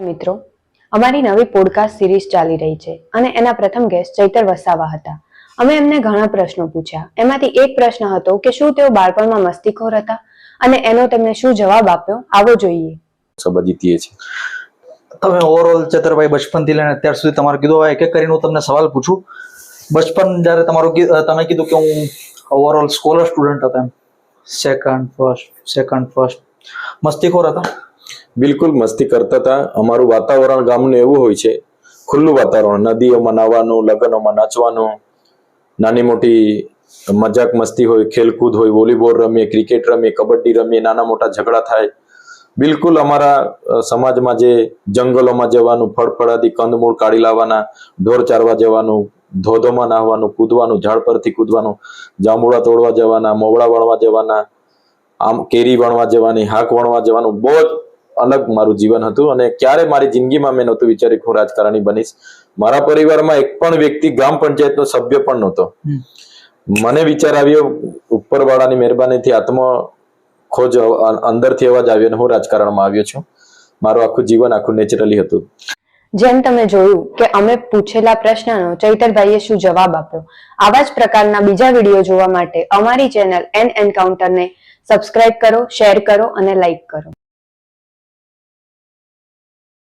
મિત્રો. અમારી નવી પોડકાસ્ટ સિરીઝ ચાલી રહી છે અને એના પ્રથમ ગેસ્ટ ચૈતર વસાવા હતા. અમે એમને ઘણા પ્રશ્નો પૂછ્યા. એમાંથી એક પ્રશ્ન હતો કે શું તેઓ બાળપણમાં મસ્તીખોર હતા અને એનો તેમને શું જવાબ આપ્યો? આવો જોઈએ. જીતીએ છીએ. તમે ઓવરઓલ ચેતરભાઈ બચપનથી લઈને અત્યાર સુધી તમારે કીધું હોય એક એક કરીને હું તમને સવાલ પૂછું. બચપન જ્યારે તમારું તમે કીધું કે હું ઓવરઓલ સ્કોલર સ્ટુડન્ટ હતા એમ. સેકન્ડ ફર્સ્ટ સેકન્ડ ફર્સ્ટ મસ્તીખોર હતા. બિલકુલ મસ્તી કરતા હતા. અમારું વાતાવરણ ગામનું એવું હોય છે. ખુલ્લું વાતાવરણ, નદીઓમાં નાહવાનું લગ્નોમાં નાચવાનું, નાની મોટી મજાક મસ્તી હોય, ખેલકૂદ હોય, વોલીબોલ રમીએ, ક્રિકેટ રમીએ, કબડ્ડી રમીએ, નાના મોટા ઝઘડા થાય. બિલકુલ અમારા સમાજમાં જે જંગલોમાં જવાનું, ફળફળાદી કંદમૂળ કાઢી લાવવાના, ઢોર ચારવા જવાનું, ધોધોમાં નાહવાનું, કૂદવાનું, ઝાડ પરથી કૂદવાનું, જાંબુડા તોડવા જવાના, મોવડા વણવા જવાના, આમ કેરી વણવા જવાની, હાક વણવા જવાનું, બહુ જ અલગ મારું જીવન હતું અને ક્યારે મારી જિંદગીમાં મેં નહોતું વિચાર્યું હું રાજકારણી બનીશ. મારા પરિવારમાં એક પણ વ્યક્તિ ગ્રામ પંચાયતનો સભ્ય પણ નહોતો. મને વિચાર આવ્યો ઉપરવાળાની મહેરબાનીથી આત્મ ખોજ અંદરથી અવાજ આવ્યો અને હું રાજકારણમાં આવ્યો છું. મારું આખું જીવન આખું નેચરલી હતું. જેમ તમે જોયું કે અમે પૂછેલા પ્રશ્નનો ચૈતરભાઈએ શું જવાબ આપ્યો? આવા જ પ્રકારના બીજા વીડિયો જોવા માટે અમારી ચેનલ એન એન્કાઉન્ટરને સબસ્ક્રાઇબ કરો શેર કરો અને લાઇક કરો.